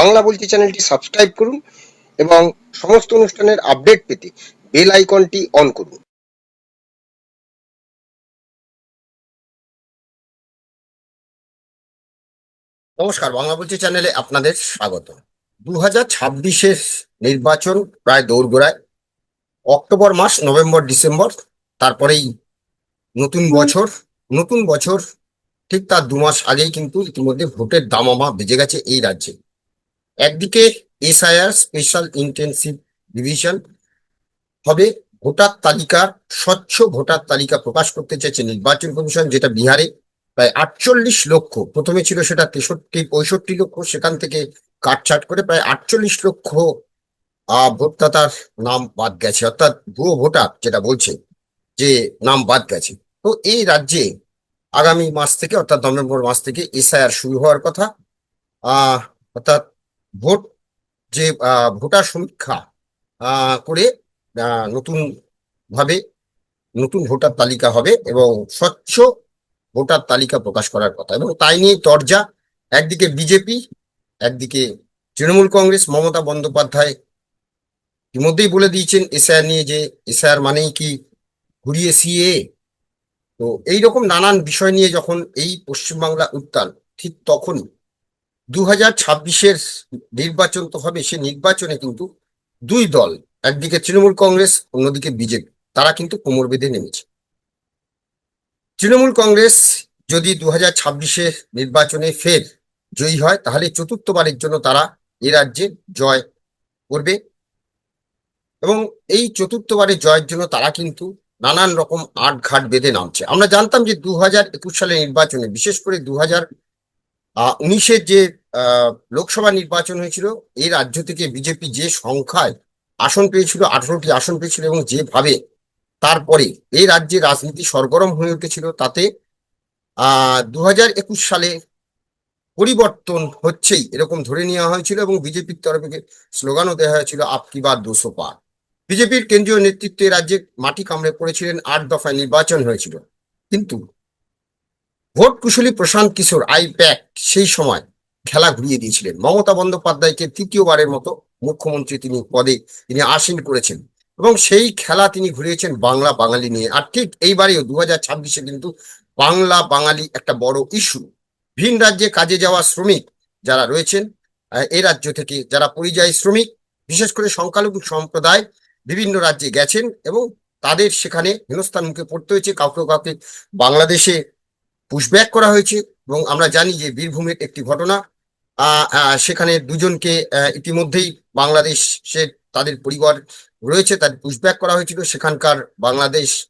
বাংলা বলছি চ্যানেলটি সাবস্ক্রাইব করুন এবং সমস্ত অনুষ্ঠানের আপডেট পেতে বেল আইকনটি অন করুন। নমস্কার, বাংলা বলছি চ্যানেলে আপনাদের স্বাগত। দু হাজার ছাব্বিশের নির্বাচন প্রায় দৌড়গোড়ায় অক্টোবর মাস, নভেম্বর, ডিসেম্বর, তারপরেই নতুন বছর। নতুন বছর ঠিক তার দু মাস আগেই কিন্তু ইতিমধ্যে ভোটের দামামা বেজে গেছে এই রাজ্যে। একদিকে এসআইআর স্পেশাল ইন্টেন্সিভ ডিভিশন হবে, ভোটার তালিকা স্বচ্ছ ভোটার তালিকা প্রকাশ করতে চাইছে নির্বাচন কমিশন, যেটা বিহারে প্রায় আটচল্লিশ লক্ষ, প্রথমে ছিল সেটা তেষট্টি, পঁয়ষট্টি লক্ষ, সেখান থেকে কাটছাট করে প্রায় আটচল্লিশ লক্ষ ভোটদাতার নাম বাদ গেছে। অর্থাৎ ভুয়ো ভোটার যেটা বলছে যে নাম বাদ গেছে। তো এই রাজ্যে আগামী মাস থেকে, অর্থাৎ নভেম্বর মাস থেকে এসআইআর শুরু হওয়ার কথা। অর্থাৎ ভোট, যে ভোটার সমীক্ষা করে নতুন ভাবে নতুন ভোটার তালিকা হবে এবং স্বচ্ছ ভোটার তালিকা প্রকাশ করার কথা। এবং তাই নিয়ে তরজা, একদিকে বিজেপি, একদিকে তৃণমূল কংগ্রেস, মমতা বন্দ্যোপাধ্যায় ইতিমধ্যেই বলে দিয়েছেন এসআইআর নিয়ে যে এসআইআর মানেই কি ঘুরিয়ে সিএ তো এইরকম নানান বিষয় নিয়ে যখন এই পশ্চিমবাংলা উত্তাল, ঠিক তখনই দু হাজার ছাব্বিশের নির্বাচন তো হবে, সে নির্বাচনে কিন্তু দুই দল, একদিকে তৃণমূল কংগ্রেস, অন্যদিকে বিজেপি, তারা কিন্তু কোমর বেঁধে নেমেছে। তৃণমূল কংগ্রেস যদি দু হাজার ছাব্বিশে নির্বাচনে ফের জয়ী হয়, তাহলে চতুর্থবারের জন্য তারা এ রাজ্যে জয় করবে এবং এই চতুর্থবারের জয়ের জন্য তারা কিন্তু নানান রকম আট ঘাট বেঁধে নামছে। আমরা জানতাম যে দু হাজার একুশ সালের নির্বাচনে, বিশেষ করে দু হাজার উনিশের যে লোকসভা নির্বাচন হয়েছিল, এই রাজ্য থেকে বিজেপি যে সংখ্যায় আসন পেয়েছিল, আঠারোটি আসন পেয়েছিল এবং যেভাবে তারপরে এই রাজ্যে রাজনীতি সরগরম হয়ে উঠেছিল, তাতে, আহ দু সালে পরিবর্তন হচ্ছেই এরকম ধরে নেওয়া হয়েছিল এবং বিজেপির তরফে স্লোগানও দেওয়া হয়েছিল আপকি বার দুশো পার। বিজেপির কেন্দ্রীয় নেতৃত্বে রাজ্যে মাটি কামড়ে পড়েছিলেন, আট দফায় নির্বাচন হয়েছিল। কিন্তু ভোট কুশলী প্রশান্ত কিশোর আই প্যাক সেই সময় খেলা ঘুরিয়ে দিয়েছিলেন। মমতা বন্দ্যোপাধ্যায়কে তৃতীয়বারের মতো মুখ্যমন্ত্রী তিনি পদে তিনি আসীন করেছেন এবং সেই খেলা তিনি ঘুরিয়েছেন বাংলা বাঙালি নিয়ে। আর ঠিক এইবারেও দু হাজার ছাব্বিশে কিন্তু বাংলা বাঙালি একটা বড় ইস্যু ভিন রাজ্যে কাজে যাওয়া শ্রমিক যারা রয়েছেন এই রাজ্য থেকে যারা পরিযায়ী শ্রমিক, বিশেষ করে সংখ্যালঘু সম্প্রদায় বিভিন্ন রাজ্যে গেছেন এবং তাদের সেখানে হেনস্থান মুখে পড়তে হয়েছে। কাউকে কাউকে বাংলাদেশে পুশব্যাক করা হয়েছে। এবং আমরা জানি যে বীরভূমের একটি ঘটনা সেখানে দুজনকে ইতিমধ্যেই বাংলাদেশের তাদের পরিবার রয়েছে, তাদের পুশব্যাক করা হয়েছিল। সেখানকার বাংলাদেশ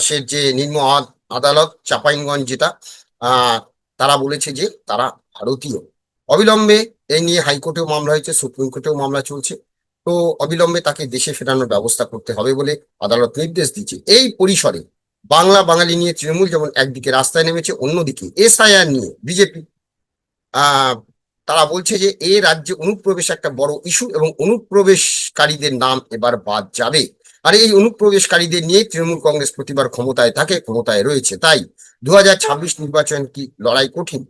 সে যে নিম্ন আদ- আদালত, চাপাইনগঞ্জ যেটা তারা বলেছে যে তারা ভারতীয়। অবিলম্বে এই নিয়ে হাইকোর্টেও মামলা হয়েছে, সুপ্রিম কোর্টেও মামলা চলছে। তো অবিলম্বে তাকে দেশে ফেরানোর ব্যবস্থা করতে হবে বলে আদালত নির্দেশ দিচ্ছে এই পরিসরে বাংলা, বাঙালি নিয়ে তৃণমূল যেমন একদিকে রাস্তায় নেমেছে, অন্যদিকে এসআইআর নিয়ে বিজেপি। তারা বলছে যে এ রাজ্যে অনুপ্রবেশ একটা বড় ইস্যু এবং অনুপ্রবেশকারীদের নাম এবার বাদ যাবে। আর এই অনুপ্রবেশকারীদের নিয়ে তৃণমূল কংগ্রেস প্রতিবার ক্ষমতায় থাকে, ক্ষমতায় রয়েছে। তাই দু হাজার ছাব্বিশ নির্বাচন কি লড়াই কঠিন?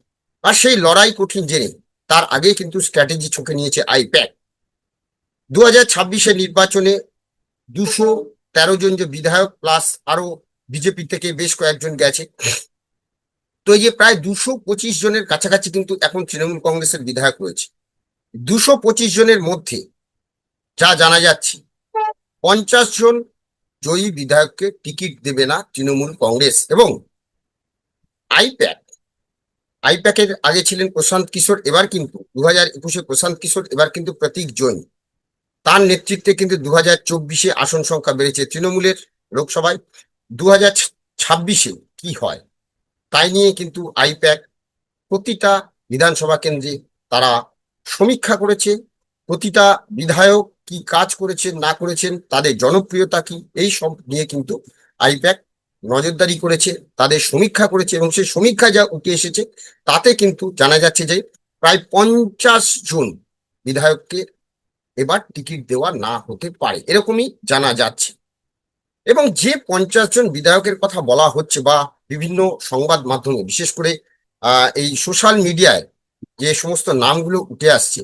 আর সেই লড়াই কঠিন জেনে তার আগে কিন্তু স্ট্র্যাটেজি ছকে নিয়েছে আইপ্যাক। দু হাজার নির্বাচনে দুশো তেরো জন যে বিধায়ক প্লাস আরও বিজেপি থেকে বেশ কয়েকজন গেছে। তো এই যে প্রায় দুশো পঁচিশ জনের কাছাকাছি কিন্তু এখন তৃণমূল কংগ্রেসের বিধায়ক রয়েছে। দুশো পঁচিশ জনের মধ্যে যা জানা যাচ্ছে, পঞ্চাশ জন জয়ী বিধায়ককে টিকিট দেবে না তৃণমূল কংগ্রেস এবং আইপ্যাক। আইপ্যাকের আগে ছিলেন প্রশান্ত কিশোর, এবার কিন্তু দু হাজার একুশে প্রশান্ত কিশোর, এবার কিন্তু প্রতীক জৈন। তার নেতৃত্বে কিন্তু দু হাজার চব্বিশে আসন সংখ্যা বেড়েছে তৃণমূলের লোকসভায়। দু হাজার ছাব্বিশে কি হয়? তাই নিয়ে কিন্তু আইপ্যাক প্রতিটা বিধানসভা কেন্দ্রে তারা সমীক্ষা করেছে। প্রতিটা বিধায়ক কি কাজ করেছেন, না করেছেন, তাদের জনপ্রিয়তা কি, এই সব নিয়ে কিন্তু আইপ্যাক নজরদারি করেছে, তাদের সমীক্ষা করেছে এবং সেই সমীক্ষা যা উঠে এসেছে, তাতে কিন্তু জানা যাচ্ছে যে প্রায় পঞ্চাশ জন বিধায়ককে এবার টিকিট দেওয়া না হতে পারে, এরকমই জানা যাচ্ছে। এবং যে পঞ্চাশ জন বিধায়কের কথা বলা হচ্ছে বা বিভিন্ন সংবাদ মাধ্যমে, বিশেষ করে এই সোশ্যাল মিডিয়ায় যে সমস্ত নামগুলো উঠে আসছে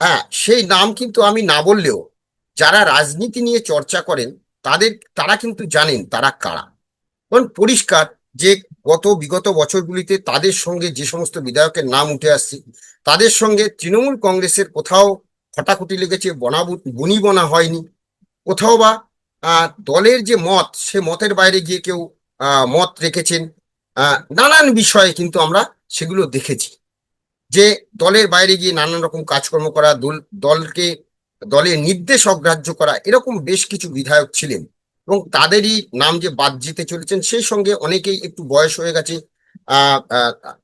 হ্যাঁ সেই নাম কিন্তু আমি না বললেও যারা রাজনীতি নিয়ে চর্চা করেন, তাদের, তারা কিন্তু জানেন তারা কারা। কারণ পরিষ্কার যে গত বিগত বছরগুলিতে তাদের সঙ্গে যে সমস্ত বিধায়কের নাম উঠে আসছে, তাদের সঙ্গে তৃণমূল কংগ্রেসের কোথাও খটাখটি লেগেছে, বনাবু, বনি বনা হয়নি। কোথাও বা দলের যে মত, সে মতের বাইরে গিয়ে কেউ মত রেখেছেন। নানান বিষয়ে কিন্তু আমরা সেগুলো দেখেছি। যে দলের বাইরে গিয়ে নানান রকম কাজকর্ম করা, দল দলকে, দলের নির্দেশ অগ্রাহ্য করা, এরকম বেশ কিছু বিধায়ক ছিলেন। এবং তাদেরই নাম যে বাদ জিতে চলেছেন, সেই সঙ্গে অনেকেই একটু বয়স হয়ে গেছে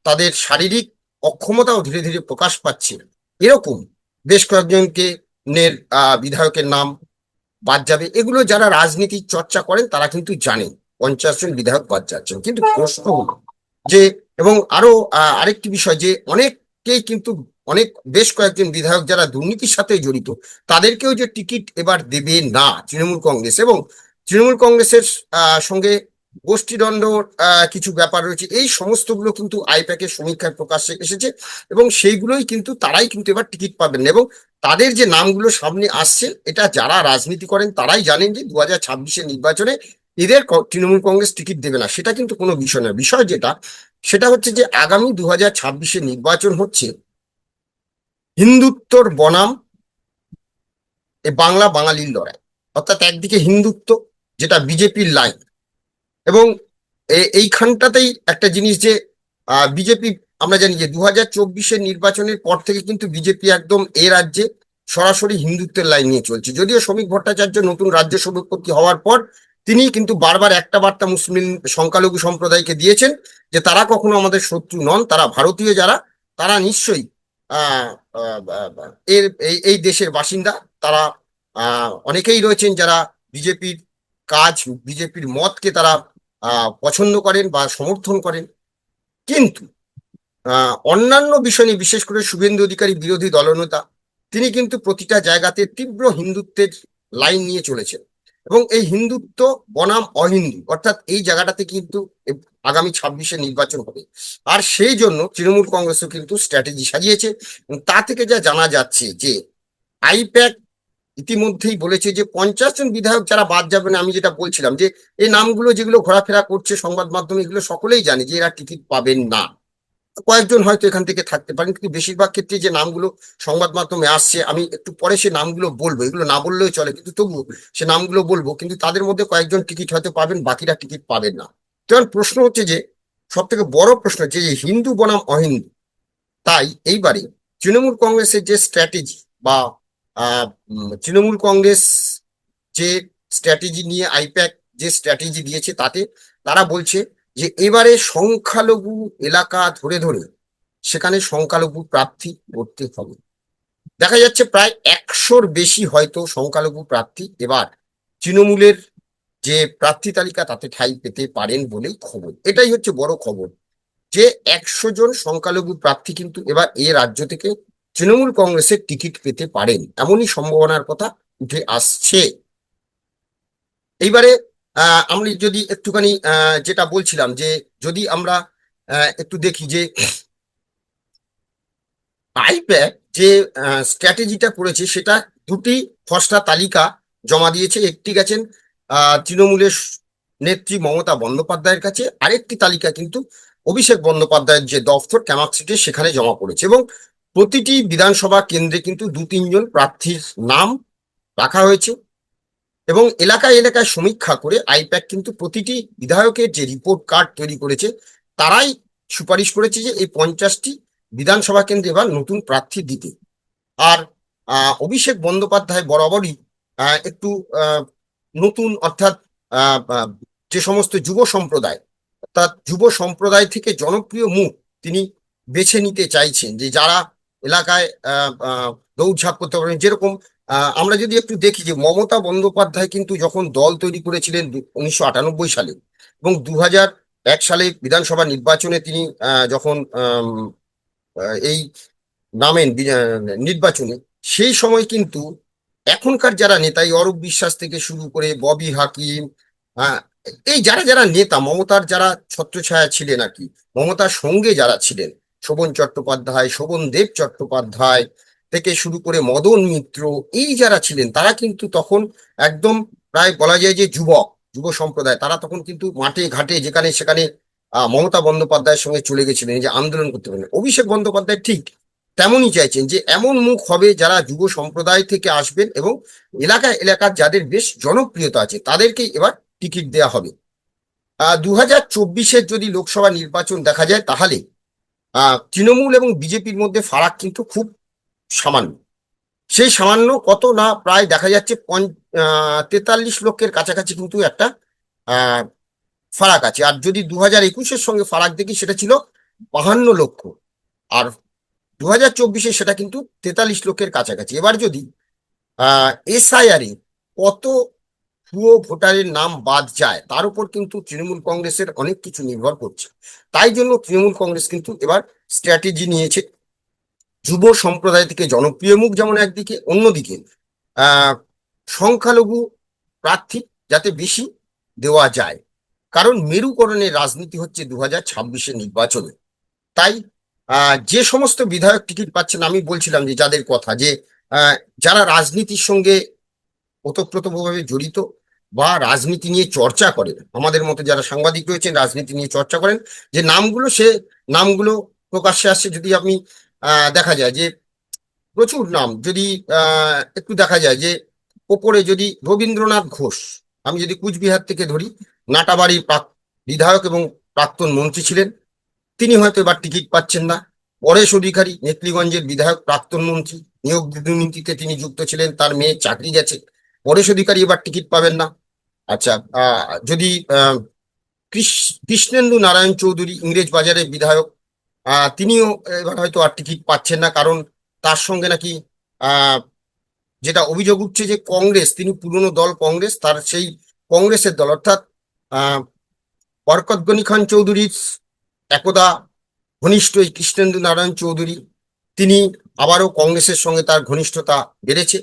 তাদের শারীরিক অক্ষমতাও ধীরে ধীরে প্রকাশ পাচ্ছে এরকম বেশ কয়েকজনকে নের বিধায়কের নাম বাদ যাবে। এগুলো যারা রাজনীতি চর্চা করেন, তারা কিন্তু জানেন। পঞ্চাশ জন বিধায়ক বাদ যাচ্ছেন। কিন্তু প্রশ্ন হলো যে, এবং আরও আরেকটি বিষয় যে, অনেককেই কিন্তু, অনেক, বেশ কয়েকজন বিধায়ক যারা দুর্নীতির সাথে জড়িত, তাদেরকেও যে টিকিট এবার দেবে না তৃণমূল কংগ্রেস। এবং তৃণমূল কংগ্রেসের সঙ্গে আহ, কিছু ব্যাপার রয়েছে এই সমস্তগুলো কিন্তু আইপ্যাকের সমীক্ষায় প্রকাশ্যে এসেছে এবং সেইগুলোই কিন্তু তারাই কিন্তু এবার টিকিট পাবেন এবং তাদের যে নামগুলো সামনে আসছে এটা যারা রাজনীতি করেন তারাই জানেন যে দু হাজার ছাব্বিশের নির্বাচনে এদের তৃণমূল কংগ্রেস টিকিট দেবে না। সেটা কিন্তু কোনো বিষয় না বিষয় যেটা সেটা হচ্ছে যে আগামী দু হাজার ছাব্বিশে নির্বাচন হচ্ছে হিন্দুত্বর বনাম এ বাংলা বাঙালির লড়াই। অর্থাৎ একদিকে হিন্দুত্ব যেটা বিজেপির লাইন এবং এইখানটাতেই একটা জিনিস যে বিজেপি, আমরা জানি যে দু হাজার চব্বিশের নির্বাচনের পর থেকে কিন্তু বিজেপি একদম এ রাজ্যে সরাসরি হিন্দুত্বের লাইন নিয়ে চলছে। যদিও শ্রমিক ভট্টাচার্য নতুন রাজ্য সভাপতি হওয়ার পর তিনি কিন্তু বারবার একটা বার্তা মুসলিম সংখ্যালঘু সম্প্রদায়কে দিয়েছেন যে তারা কখনো আমাদের শত্রু নন, তারা ভারতীয় যারা, তারা নিশ্চয়ই এর, এই দেশের বাসিন্দা। তারা অনেকেই রয়েছেন যারা বিজেপির কাজ, বিজেপির মতকে তারা পছন্দ করেন বা সমর্থন করেন। কিন্তু অন্যান্য বিষয় নিয়ে, বিশেষ করে শুভেন্দু অধিকারী বিরোধী দলনেতা, তিনি কিন্তু প্রতিটা জায়গাতে তীব্র হিন্দুত্বের লাইন নিয়ে চলেছেন। এবং এই হিন্দুত্ব বনাম অহিন্দু, অর্থাৎ এই জায়গাটাতে কিন্তু আগামী ছাব্বিশে নির্বাচন হবে। আর সেই জন্য তৃণমূল কংগ্রেসও কিন্তু স্ট্র্যাটেজি সাজিয়েছে। তা থেকে যা জানা যাচ্ছে যে, আইপ্যাক ইতিমধ্যেই বলেছে যে পঞ্চাশ জন বিধায়ক যারা বাদ যাবেন আমি যেটা বলছিলাম যে এই নামগুলো যেগুলো ঘোরাফেরা করছে সংবাদ মাধ্যমে, এগুলো সকলেই জানে যে এরা টিকিট পাবেন না। কয়েকজন হয়তো এখান থেকে থাকতে পারেন, কিন্তু বেশিরভাগ ক্ষেত্রে যে নামগুলো সংবাদ মাধ্যমে আসছে, আমি একটু পরে সে নামগুলো বলব, এগুলো না বললেও চলে, কিন্তু তবুও সে নামগুলো বলব, কিন্তু তাদের মধ্যে কয়েকজন টিকিট হয়তো পাবেন, বাকিরা টিকিট পাবেন না। কারণ প্রশ্ন হচ্ছে যে সব থেকে বড় প্রশ্ন যে যে হিন্দু বনাম অহিন্দু, তাই এইবারে তৃণমূল কংগ্রেসের যে স্ট্র্যাটেজি বা তৃণমূল কংগ্রেস যে স্ট্র্যাটেজি নিয়ে আইপ্যাক যে স্ট্র্যাটেজি দিয়েছে তাতে তারা বলছে যে এবারে সংখ্যালঘু এলাকা ধরে ধরে সেখানে সংখ্যালঘু প্রার্থী করতে হবে। দেখা যাচ্ছে প্রায় একশোর বেশি হয়তো সংখ্যালঘু প্রার্থী এবার তৃণমূলের যে প্রার্থী তালিকা তাতে ঠাঁই পেতে পারেন বলেই খবর। এটাই হচ্ছে বড় খবর যে একশো জন সংখ্যালঘু প্রার্থী কিন্তু এবার এ রাজ্য থেকে তৃণমূল কংগ্রেসের টিকিট পেতে পারেন, এমনই সম্ভাবনার কথা উঠে আসছে। এইবারে আমরা যদি একটুখানি যেটা বলছিলাম যে যদি আমরা একটু দেখি যে আইপ্যাক যে স্ট্র্যাটেজিটা করেছে, সেটা দুটি খসড়া তালিকা জমা দিয়েছে। একটি গেছেন তৃণমূলের নেত্রী মমতা বন্দ্যোপাধ্যায়ের কাছে, আরেকটি তালিকা কিন্তু অভিষেক বন্দ্যোপাধ্যায়ের যে দফতর ক্যামাক্সিটে সেখানে জমা পড়েছে। এবং প্রতিটি বিধানসভা কেন্দ্রে কিন্তু দু তিনজন প্রার্থীর নাম রাখা হয়েছে এবং এলাকায় এলাকায় সমীক্ষা করে আইপ্যাক কিন্তু প্রতিটি বিধায়কের যে রিপোর্ট কার্ড তৈরি করেছে, তারাই সুপারিশ করেছে যে এই পঞ্চাশটি বিধানসভা কেন্দ্রে এবার নতুন প্রার্থী দিতে। আর অভিষেক বন্দ্যোপাধ্যায় বরাবরই একটু নতুন অর্থাৎ যে সমস্ত যুব সম্প্রদায়, অর্থাৎ যুব সম্প্রদায় থেকে জনপ্রিয় মুখ তিনি বেছে নিতে চাইছেন যে যারা এলাকায় দৌড়ঝাঁপ করতে পারেন। যেরকম আমরা যদি একটু দেখি যে মমতা বন্দ্যোপাধ্যায় কিন্তু যখন দল তৈরি করেছিলেন উনিশশো আটানব্বই সালে এবং দু এক সালে বিধানসভা নির্বাচনে তিনি যখন এই নামেন নির্বাচনে, সেই সময় কিন্তু এখনকার যারা নেতা, এই অরূপ বিশ্বাস থেকে শুরু করে ববি হাকিম এই যারা যারা নেতা, মমতার যারা ছত্রছায়া ছিলেন আর কি, মমতার সঙ্গে যারা ছিলেন শোভন চট্টোপাধ্যায়, শোভন দেব চট্টোপাধ্যায় থেকে শুরু করে মদন মিত্র, এই যারা ছিলেন, তারা কিন্তু তখন একদম প্রায় বলা যায় যে যুবক, যুব সম্প্রদায়, তারা তখন কিন্তু মাঠে, ঘাটে, যেখানে সেখানে মমতা বন্দ্যোপাধ্যায়ের সঙ্গে চলে গেছিলেন যে আন্দোলন করতে পারেন অভিষেক বন্দ্যোপাধ্যায় ঠিক তেমনই চাইছেন যে এমন মুখ হবে যারা যুব সম্প্রদায় থেকে আসবেন এবং এলাকা, এলাকার যাদের বেশ জনপ্রিয়তা আছে তাদেরকেই এবার টিকিট দেওয়া হবে। দু হাজার যদি লোকসভা নির্বাচন দেখা যায়, তাহলে তৃণমূল এবং বিজেপির মধ্যে ফারাক কিন্তু খুব সামান্য। সেই সামান্য কত না প্রায় দেখা যাচ্ছে তেতাল্লিশ লক্ষের কাছাকাছি কিন্তু একটা ফারাক আছে। আর যদি দু হাজার একুশের সঙ্গে ফারাক দেখি, সেটা ছিল বাহান্ন লক্ষ। আর দু হাজার চব্বিশে সেটা কিন্তু তেতাল্লিশ লক্ষের কাছাকাছি। এবার যদি এসআইআর কত ভুয়ো ভোটারের নাম বাদ যায়। তার উপর কিন্তু তৃণমূল কংগ্রেসের অনেক কিছু নির্ভর করছে। তাই জন্য তৃণমূল কংগ্রেস কিন্তু এবার স্ট্র্যাটেজি নিয়েছে। যুব সম্প্রদায় থেকে জনপ্রিয় মুখ যেমন একদিকে, অন্যদিকে সংখ্যালঘু প্রার্থী যাতে বেশি দেওয়া যায়। কারণ মেরুকরণের রাজনীতি হচ্ছে দু হাজার ছাব্বিশের নির্বাচনে। তাই যে সমস্ত বিধায়ক টিকিট পাচ্ছেন, আমি বলছিলাম যে, যাদের কথা যে যারা রাজনীতির সঙ্গে ওতপ্রোতভাবে জড়িত বা রাজনীতি নিয়ে চর্চা করেন। আমাদের মতো যারা সাংবাদিক রয়েছেন, রাজনীতি নিয়ে চর্চা করেন, যে নামগুলো সে, নামগুলো প্রকাশ্যে আসছে যদি আপনি দেখা যায় যে প্রচুর নাম যদি একটু দেখা যায় যে ওপরে যদি রবীন্দ্রনাথ ঘোষ, আমি যদি কুচবিহার থেকে ধরি, নাটাবাড়ির বিধায়ক এবং প্রাক্তন মন্ত্রী ছিলেন, তিনি হয়তো এবার টিকিট পাচ্ছেন না। পরেশ অধিকারী নেতলিগঞ্জের বিধায়ক, প্রাক্তন মন্ত্রী, নিয়োগ দুর্নীতিতে তিনি যুক্ত ছিলেন, তার মেয়ে চাকরি গেছে। পরেশ অধিকারী এবার টিকিট পাবেন না। আচ্ছা যদি কৃষ্ণেন্দু নারায়ণ চৌধুরী ইংরেজ বাজারের বিধায়ক তিনিও এবার হয়তো আর টিকিট পাচ্ছেন না, কারণ তার সঙ্গে নাকি যেটা অভিযোগ উঠছে যে কংগ্রেস, তিনি পুরনো দল কংগ্রেস, তার সেই কংগ্রেসের দল, অর্থাৎ বরকত গনি খান চৌধুরীর একদা ঘনিষ্ঠ এই কৃষ্ণেন্দু নারায়ণ চৌধুরী, তিনি আবারও কংগ্রেসের সঙ্গে তার ঘনিষ্ঠতা বেড়েছে।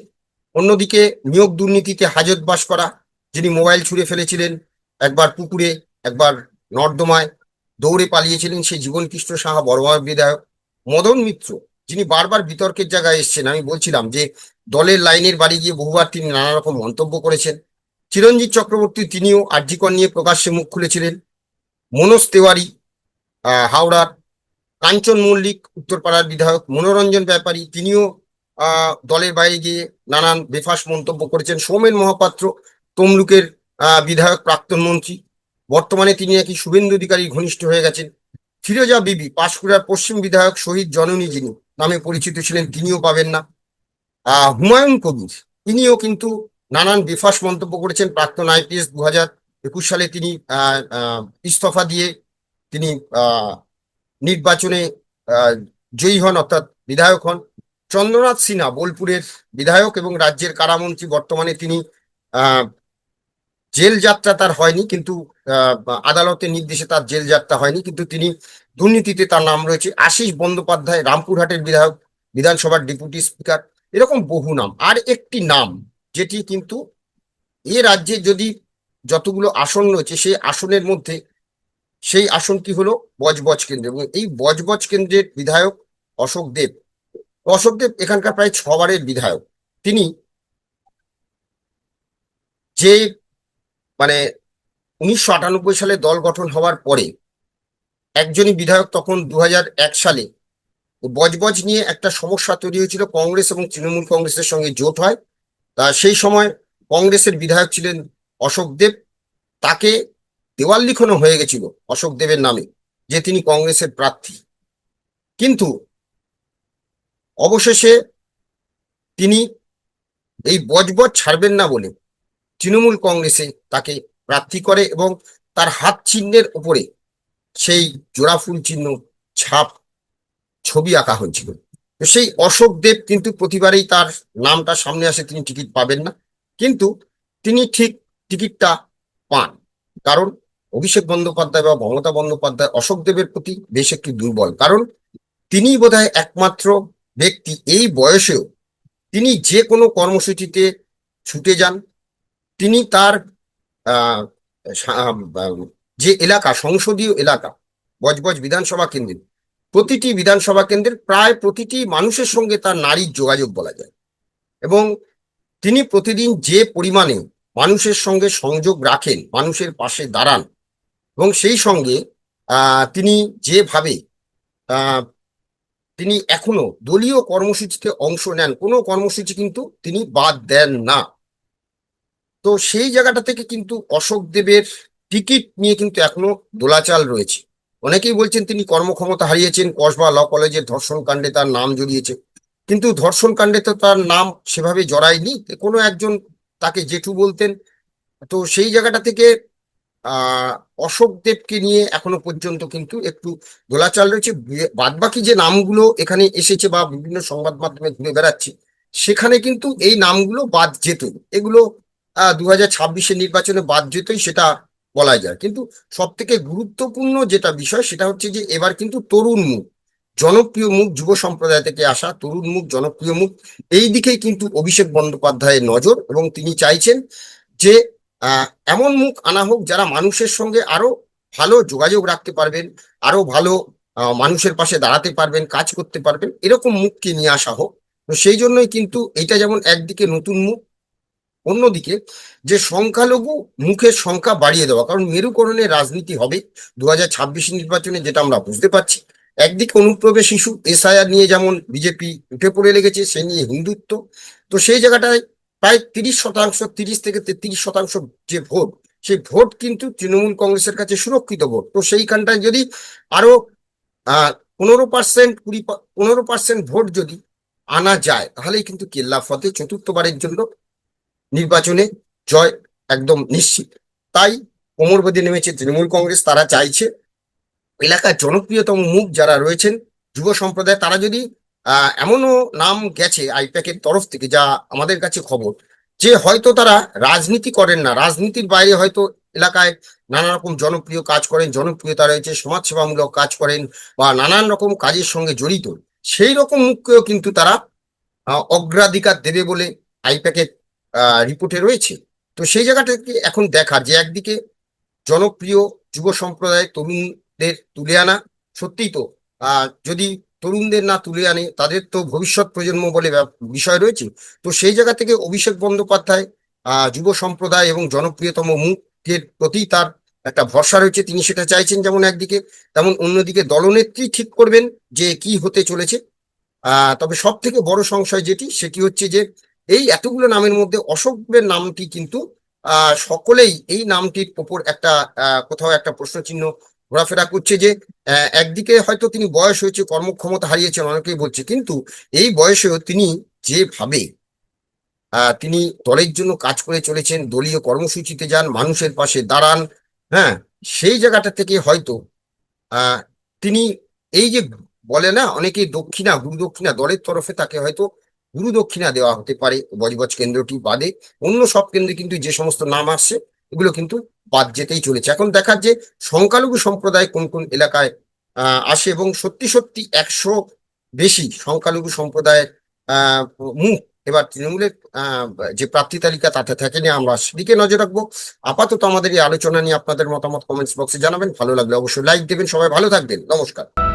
অন্যদিকে নিয়োগ দুর্নীতিতে হাজতবাস করা যিনি মোবাইল ছুঁড়ে ফেলেছিলেন, একবার পুকুরে, একবার নর্দমায় দৌড়ে পালিয়েছিলেন সেই জীবন কৃষ্ণ সাহা বড়মার বিধায়ক মদন মিত্র, যিনি বারবার বিতর্কের জায়গায় এসেছেন। আমি বলছিলাম যে, দলের লাইনের বাড়ি গিয়ে বহুবার তিনি নানা রকম মন্তব্য করেছেন। চিরঞ্জিত চক্রবর্তী তিনিও আর্জিকর নিয়ে প্রকাশ্যে মুখ খুলেছিলেন। মনোজ তেওয়ারি হাওড়ার কাঞ্চন মল্লিক, উত্তরপাড়ার বিধায়ক মনোরঞ্জন ব্যাপারী, তিনিও দলের বাইরে গিয়ে নানান বেফাস মন্তব্য করেছেন। সৌমেন মহাপাত্র তমলুকের বিধায়ক প্রাক্তন মন্ত্রী। বর্তমানে তিনি নাকি শুভেন্দু অধিকারী ঘনিষ্ঠ হয়ে গেছেন। ফিরোজা বিবি, পাঁশকুড়ার পশ্চিম বিধায়ক শহীদ জননী যিনি, নামে পরিচিত ছিলেন, তিনিও পাবেন না। হুমায়ুন কবির, তিনিও কিন্তু নানান বেফাস মন্তব্য করেছেন প্রাক্তন আইপিএস দু হাজার একুশ সালে তিনি ইস্তফা দিয়ে তিনি নির্বাচনে জয়ী হন, অর্থাৎ বিধায়ক হন। চন্দ্রনাথ সিনহা, বোলপুরের বিধায়ক এবং রাজ্যের কারামন্ত্রী, বর্তমানে তিনি জেল যাত্রা তার হয়নি, কিন্তু আদালতের নির্দেশে তার জেল যাত্রা হয়নি, কিন্তু তিনি দুর্নীতিতে তার নাম রয়েছে। আশিস বন্দ্যোপাধ্যায়, রামপুরহাটের বিধায়ক, বিধানসভার ডেপুটি স্পিকার, এরকম বহু নাম। আর একটি নাম, যেটি কিন্তু এ রাজ্যে যদি যতগুলো আসন রয়েছে, সেই আসনের মধ্যে, সেই আসনটি হলো বজবজ কেন্দ্র। এবং এই বজবজ কেন্দ্রের বিধায়ক অশোক দেব। অশোক দেব এখানকার প্রায় ছবারের বিধায়ক। তিনি যে মানে উনিশশো আটানব্বই সালে দল গঠন হওয়ার পরে একজনই বিধায়ক তখন দু সালে বজবজ নিয়ে একটা সমস্যা তৈরি হয়েছিল। কংগ্রেস এবং তৃণমূল কংগ্রেসের সঙ্গে জোট হয়। তা সেই সময় কংগ্রেসের বিধায়ক ছিলেন অশোক দেব। তাকে দেওয়াল লিখনও হয়ে গেছিল অশোক দেবের নামে, যে তিনি কংগ্রেসের প্রার্থী। কিন্তু অবশেষে তিনি এই বজবজ ছাড়বেন না বলে তৃণমূল কংগ্রেসে তাকে প্রার্থী করে এবং তার হাত চিহ্নের উপরে সেই জোড়া ফুল চিহ্ন, ছাপ ছবি আঁকা হয়েছিল। সেই অশোক দেব কিন্তু প্রতিবারেই তার নামটা সামনে আসে, তিনি টিকিট পাবেন না। কিন্তু তিনি ঠিক টিকিটটা পান। কারণ অভিষেক বন্দ্যোপাধ্যায় বা মমতা বন্দ্যোপাধ্যায় অশোক দেবের প্রতি বেশ একটু দুর্বল। কারণ তিনি বোধহয় একমাত্র ব্যক্তি, এই বয়সেও তিনি যে কোনো কর্মসূচিতে ছুটে যান তিনি তার যে এলাকা, সংসদীয় এলাকা, বজবজ বিধানসভা কেন্দ্রে, প্রতিটি বিধানসভা কেন্দ্রের প্রায় প্রতিটি মানুষের সঙ্গে তার নারীর যোগাযোগ বলা যায়। এবং তিনি প্রতিদিন যে পরিমাণে মানুষের সঙ্গে সংযোগ রাখেন, মানুষের পাশে দাঁড়ান, এবং সেই সঙ্গে তিনি যেভাবে তিনি এখনও দলীয় কর্মসূচিতে অংশ নেন, কোনো কর্মসূচি কিন্তু তিনি বাদ দেন না। তো সেই জায়গাটা থেকে কিন্তু অশোক দেবের টিকিট নিয়ে কিন্তু এখনও দোলাচাল রয়েছে। অনেকেই বলছেন তিনি কর্মক্ষমতা হারিয়েছেন, কসবা ল কলেজের ধর্ষণ কাণ্ডে তার নাম জড়িয়েছে। কিন্তু ধর্ষণ কাণ্ডে তো তার নাম সেভাবে জড়ায়নি। কোনো একজন তাকে জেঠু বলতেন। তো সেই জায়গাটা থেকে অশোক দেবকে নিয়ে এখনও পর্যন্ত কিন্তু একটু দোলাচাল রয়েছে। বাদ বাকি যে নামগুলো এখানে এসেছে বা বিভিন্ন সংবাদ মাধ্যমে ঘুরে বেড়াচ্ছে, সেখানে কিন্তু এই নামগুলো বাদ যেত। এগুলো দু হাজার নির্বাচনে বাদ যেতই সেটা বলা যায়। কিন্তু সব থেকে গুরুত্বপূর্ণ যেটা বিষয় সেটা হচ্ছে যে এবার কিন্তু তরুণ মুখ, জনপ্রিয় মুখ, যুব সম্প্রদায় থেকে আসা তরুণ মুখ, জনপ্রিয় মুখ, এই দিকেই কিন্তু অভিষেক বন্দ্যোপাধ্যায়ের নজর এবং তিনি চাইছেন যে এমন মুখ আনা হোক যারা মানুষের সঙ্গে আরও ভালো যোগাযোগ রাখতে পারবেন, আরও ভালো মানুষের পাশে দাঁড়াতে পারবেন, কাজ করতে পারবেন, এরকম মুখকে নিয়ে আসা হোক। তো সেই জন্যই কিন্তু এটা যেমন একদিকে নতুন মুখ অন্যদিকে যে সংখ্যালঘু মুখের সংখ্যা বাড়িয়ে দেওয়া, কারণ মেরুকরণের রাজনীতি হবে দু হাজার ছাব্বিশ নির্বাচনে, যেটা আমরা বুঝতে পারছি। একদিকে অনুপ্রবেশ ইস্যু, এসআইআর নিয়ে যেমন বিজেপি উঠে পড়ে লেগেছে, সে নিয়ে হিন্দুত্ব। তো সেই জায়গাটায় প্রায় তিরিশ শতাংশ, তিরিশ থেকে তেত্রিশ শতাংশ যে ভোট, সেই ভোট কিন্তু তৃণমূল কংগ্রেসের কাছে সুরক্ষিত ভোট। তো সেইখানটায় যদি আরও পনেরো পার্সেন্ট, কুড়ি পনেরো পার্সেন্ট ভোট যদি আনা যায়, তাহলেই কিন্তু কেল্লা ফতে চতুর্থবারের জন্য নির্বাচনে জয় একদম নিশ্চিত। তাই কোমর বেঁধে নেমেছে তৃণমূল কংগ্রেস, তারা চাইছে এলাকার জনপ্রিয়তম মুখ যারা রয়েছেন, যুব সম্প্রদায়, তারা যদি এমনও নাম গেছে আইপ্যাকের তরফ থেকে যা আমাদের কাছে খবর, যে হয়তো তারা রাজনীতি করেন না। রাজনীতির বাইরে হয়তো এলাকায় নানা রকম জনপ্রিয় কাজ করেন, জনপ্রিয়তা রয়েছে, সমাজসেবামূলক কাজ করেন বা নানান রকম কাজের সঙ্গে জড়িত। সেই রকম মুখকেও কিন্তু তারা অগ্রাধিকার দেবে বলে আইপ্যাকের রিপোর্টে রয়েছে। তো সেই জায়গাটাকে এখন দেখার যে একদিকে জনপ্রিয় যুব সম্প্রদায় তরুণদের তুলে আনা, সত্যিই তো যদি তরুণদের না তুলে আনে, তাদের তো ভবিষ্যৎ প্রজন্ম বলে বিষয় রয়েছে। তো সেই জায়গা থেকে অভিষেক বন্দ্যোপাধ্যায় যুব সম্প্রদায় এবং জনপ্রিয়তম মুখের প্রতি তার একটা ভরসা রয়েছে। তিনি সেটা চাইছেন যেমন একদিকে, তেমন অন্যদিকে দলনেত্রী ঠিক করবেন যে কি হতে চলেছে। তবে সব থেকে বড় সংশয় যেটি, সেটি হচ্ছে যে এই এতগুলো নামের মধ্যে অশোকের নামটি কিন্তু সকলেই এই নামটির ওপর একটা কোথাও একটা প্রশ্নচিহ্ন ঘোরাফেরা করছে যে একদিকে হয়তো তিনি বয়স হয়েছে, কর্মক্ষমতা হারিয়েছেন, অনেকেই বলছে, কিন্তু এই বয়সেও তিনি যেভাবে তিনি দলের জন্য কাজ করে চলেছেন, দলীয় কর্মসূচিতে যান, মানুষের পাশে দাঁড়ান হ্যাঁ সেই জায়গাটা থেকে হয়তো তিনি এই যে বলে না, অনেকেই দক্ষিণা গুরু দক্ষিণা দলের তরফে তাকে হয়তো গুরু দক্ষিণা দেওয়া হতে পারে বজবজ কেন্দ্রটি বাদে। অন্য সব কেন্দ্রে কিন্তু যে সমস্ত নাম আসছে, এগুলো কিন্তু বাদ যেতেই চলেছে। এখন দেখার যে সংখ্যালঘু সম্প্রদায় কোন কোন এলাকায় আসে এবং সত্যি সত্যি একশো বেশি সংখ্যালঘু সম্প্রদায়ের মুখ এবার তৃণমূলের যে প্রার্থী তালিকা তাতে থাকেনি আমরা সেদিকে নজর রাখব। আপাতত আমাদের এই আলোচনা নিয়ে আপনাদের মতামত কমেন্টস বক্সে জানাবেন। ভালো লাগলে অবশ্যই লাইক দেবেন। সবাই ভালো থাকবেন। নমস্কার।